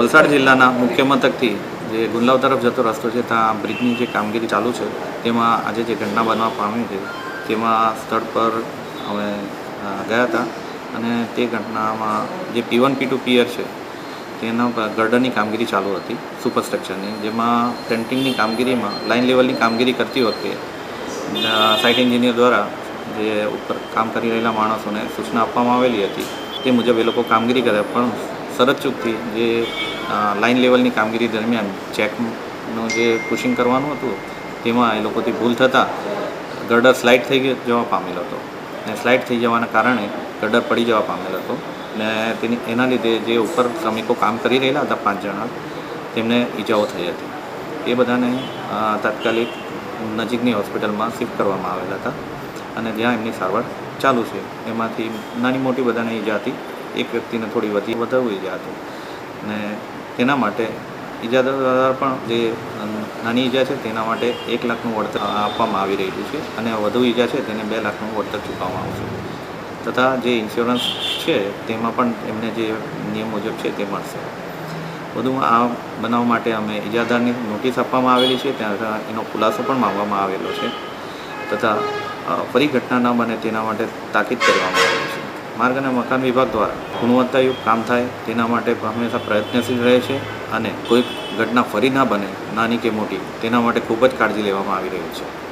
વલસાડ જિલ્લાના મુખ્ય મથકથી જે ગુંદલાવ તરફ જતો રસ્તો છે, ત્યાં બ્રિજની જે કામગીરી ચાલુ છે, તેમાં આજે જે ઘટના બનવા પામી છે, તેમાં સ્થળ પર અમે ગયા હતા અને તે ઘટનામાં જે પી વન પી ટુ પિયર છે, તેના ગર્ડરની કામગીરી ચાલુ હતી સુપરસ્ટ્રક્ચરની જેમાં ટેન્ટિંગની કામગીરીમાં, લાઇન લેવલની કામગીરી કરતી વખતે સાઇટ એન્જિનિયર દ્વારા જે ઉપર કામ કરી રહેલા માણસોને સૂચના આપવામાં આવેલી હતી, તે મુજબ એ લોકો કામગીરી કરે, પણ સરત ચૂકથી જે લાઇન લેવલની કામગીરી દરમિયાન ચેકનું જે પુશિંગ કરવાનું હતું, તેમાં એ લોકોથી ભૂલ થતાં ગર્ડર સ્લાઇડ થઈ જવા પામેલો હતો. અને સ્લાઇડ થઈ જવાના કારણે ગર્ડર પડી જવા પામેલો હતો. ને તેની, એના લીધે જે ઉપર શ્રમિકો કામ કરી રહેલા હતા પાંચ જણા, તેમને ઈજાઓ થઈ હતી. એ બધાને તાત્કાલિક નજીકની હોસ્પિટલમાં શિફ્ટ કરવામાં આવેલા હતા અને જ્યાં એમની સારવાર ચાલુ છે. એમાંથી નાની મોટી બધાને ઈજા હતી. એક વ્યક્તિને થોડી વધી વધારે ઈજા હતી અને તેના માટે ઈજાદાર પણ જે નાની ઈજા છે તેના માટે એક લાખનું વળતર આપવામાં આવી રહ્યું છે અને વધુ ઈજા છે તેને બે લાખનું વળતર ચૂકવવામાં આવશે. તથા જે ઇન્સ્યોરન્સ છે તેમાં પણ એમને જે નિયમ મુજબ છે તે મળશે. વધુમાં આ બનાવ માટે અમે ઇજાદારની નોટિસ આપવામાં આવેલી છે ત્યાં એનો ખુલાસો પણ માંગવામાં આવેલો છે. તથા ફરી ઘટના ન બને તેના માટે તાકીદ કરવામાં આવેલી છે. માર્ગ અને મકાન વિભાગ દ્વારા ગુણવત્તાયુક્ત કામ થાય તેના માટે હંમેશા પ્રયત્નશીલ રહે છે અને કોઈ ઘટના ફરી ના બને, નાની કે મોટી, તેના માટે ખૂબ જ કાળજી લેવામાં આવી રહી છે.